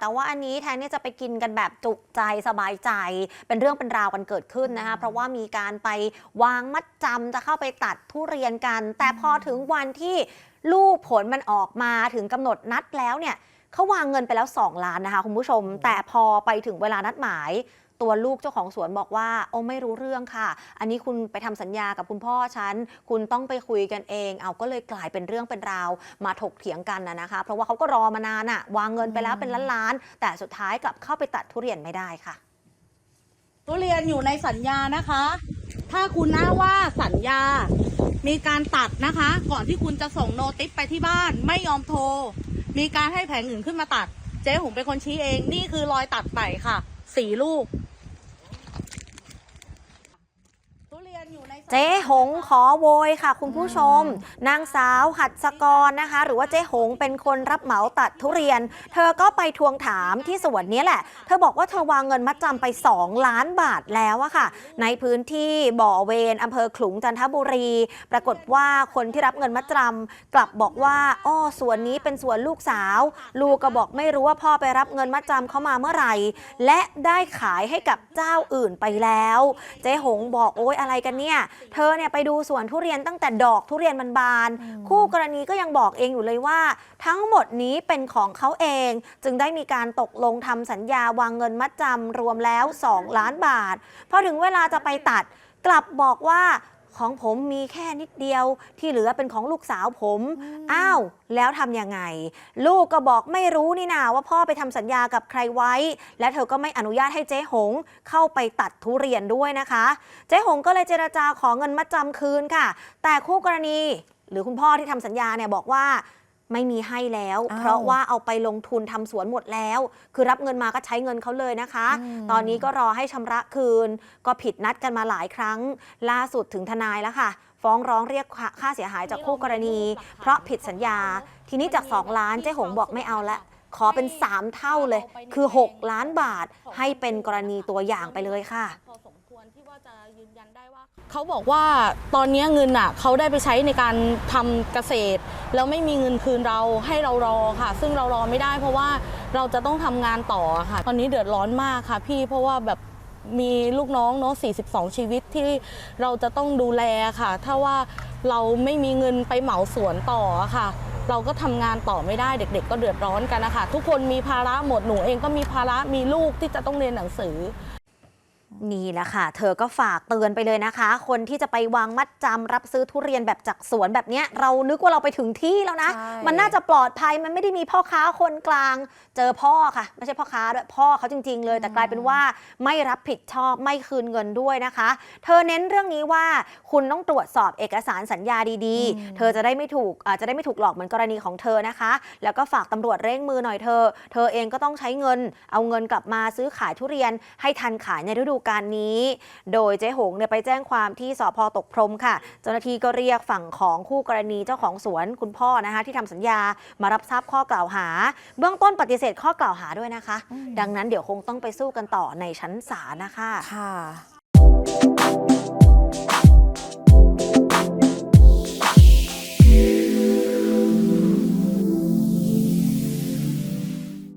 แต่ว่าอันนี้แทนที่จะไปกินกันแบบจุใจสบายใจ เป็นเรื่องเป็นราวกันเกิดขึ้นนะคะ เพราะว่ามีการไปวางมัดจำจะเข้าไปตัดทุเรียนกัน แต่พอถึงวันที่ลูกผลมันออกมาถึงกำหนดนัดแล้วเนี่ยเขาวางเงินไปแล้ว 2 ล้านนะคะคุณผู้ชม แต่พอไปถึงเวลานัดหมาย ตัวลูกเจ้าของสวนบอกว่า โอ้ไม่รู้เรื่องค่ะ อันนี้คุณไปทำสัญญากับคุณพ่อฉัน คุณต้องไปคุยกันเอง เอาก็เลยกลายเป็นเรื่องเป็นราวมาถกเถียงกันนะนะคะ เพราะว่าเขาก็รอมานานอะวางเงินไปแล้วเป็นล้านๆแต่สุดท้ายกลับเข้าไปตัดทุเรียนไม่ได้ค่ะ ทุเรียนอยู่ในสัญญานะคะ ถ้าคุณนะว่าสัญญา มีการตัดนะคะ ก่อนที่คุณจะส่งโนติสไปที่บ้านไม่ยอมโทร มีการให้แผงอื่นขึ้นมาตัด เจ๊ผมเป็นคนชี้เอง นี่คือรอยตัดไปค่ะ สี่ลูก ทุ เรียนอยู่ในสัญญาเจ๊หงขอโวยค่ะ คุณผู้ชม นางสาวหัดสกรนะคะ หรือว่าเจ๊หงเป็นคนรับเหมาตัดทุเรียน เธอก็ไปทวงถามที่สวนนี้แหละ เธอบอกว่าเธอวางเงินมัดจำไป 2 ล้านบาทแล้วอะค่ะ ในพื้นที่บ่อเวนอำเภอขลุงจันทบุรี ปรากฏว่าคนที่รับเงินมัดจำกลับบอกว่าอ้อสวนนี้เป็นสวนลูกสาว ลูกก็บอกไม่รู้ว่าพ่อไปรับเงินมัดจำเขามาเมื่อไหร่ และได้ขายให้กับเจ้าอื่นไปแล้ว เจ๊หงบอกโอ๊ยอะไรกันเนี่ยเธอเนี่ยไปดูสวนทุเรียนตั้งแต่ดอกทุเรียนมันบาน คู่กรณีก็ยังบอกเองอยู่เลยว่า ทั้งหมดนี้เป็นของเขาเอง จึงได้มีการตกลงทำสัญญาวางเงินมัดจำรวมแล้ว 2 ล้านบาทพอถึงเวลาจะไปตัดกลับบอกว่า ของผมมีแค่นิดเดียวที่เหลือเป็นของลูกสาวผม อ้าว แล้วทำยังไง ลูกก็บอกไม่รู้นี่นาว่าพ่อไปทำสัญญากับใครไว้ และเธอก็ไม่อนุญาตให้เจ๊หง เข้าไปตัดทุเรียนด้วยนะคะ เจ๊หงก็เลยเจรจาขอเงินมัดจำคืนค่ะ แต่คู่กรณี หรือคุณพ่อที่ทำสัญญาเนี่ยบอกว่า ไม่มีให้แล้วอ้าวเพราะว่าเอาไปลงทุนทำสวนหมดแล้ว คือรับเงินมาก็ใช้เงินเขาเลยนะคะอืมตอนนี้ก็รอให้ชำระคืน ก็ผิดนัดกันมาหลายครั้ง ล่าสุดถึงทนายแล้วค่ะ ฟ้องร้องเรียกค่าเสียหายจากคู่กรณี เพราะผิดสัญญา ทีนี้จาก 2 ล้านเจ๊หงบอกไม่เอาละขอเป็น 3 เท่าเลย คือ 6 ล้านบาทให้เป็นกรณีตัวอย่างไปเลยค่ะ ยืนยันได้ว่าเขาบอกว่าตอนนี้เงินอะเขาได้ไปใช้ในการทำเกษตร แล้วไม่มีเงินคืนเราให้เรารอค่ะ ซึ่งเรารอไม่ได้ เพราะว่าเราจะต้องทำงานต่อค่ะ ตอนนี้เดือดร้อนมากค่ะ พี่เพราะว่าแบบมีลูกน้องเนาะ 42 ชีวิตที่เราจะต้องดูแลค่ะ ถ้าว่าเราไม่มีเงินไปเหมาสวนต่อค่ะ เราก็ทำงานต่อไม่ได้เด็ก ๆ ก็เดือดร้อนกันนะคะ ทุกคนมีภาระหมดหนูเองก็มีภาระมีลูกที่จะต้องเรียนหนังสือ นี่แหละค่ะ เธอก็ฝากเตือนไปเลยนะคะ คนที่จะไปวางมัดจำรับซื้อทุเรียนแบบจากสวนแบบเนี้ย เรานึกว่าเราไปถึงที่แล้วนะใช่มันน่าจะปลอดภัยมันไม่ได้มีพ่อค้าคนกลาง เจอพ่อค่ะ ไม่ใช่พ่อค้าด้วยพ่อเขาจริง ๆ เลย แต่กลายเป็นว่าไม่รับผิดชอบไม่คืนเงินด้วยนะคะ เธอเน้นเรื่องนี้ว่าคุณต้องตรวจสอบเอกสารสัญญาดีอืมๆเธอจะได้ไม่ถูกอาจจะได้ไม่ถูกหลอกเหมือนกรณีของเธอนะคะ แล้วก็ฝากตำรวจเร่งมือหน่อยเธอ เธอเองก็ต้องใช้เงิน เอาเงินกลับมาซื้อขายทุเรียนให้ทันขายในฤดูกาลนี้ โดยเจ๊หงเนี่ยไปแจ้งความที่สพตกพรมค่ะ เจ้าหน้าที่ก็เรียกฝั่งของคู่กรณีเจ้าของสวนคุณพ่อนะคะที่ทำสัญญามารับทราบข้อกล่าวหา เบื้องต้นปฏิเสธข้อกล่าวหาด้วยนะคะ ดังนั้นเดี๋ยวคงต้องไปสู้กันต่อในชั้นศาลนะคะค่ะ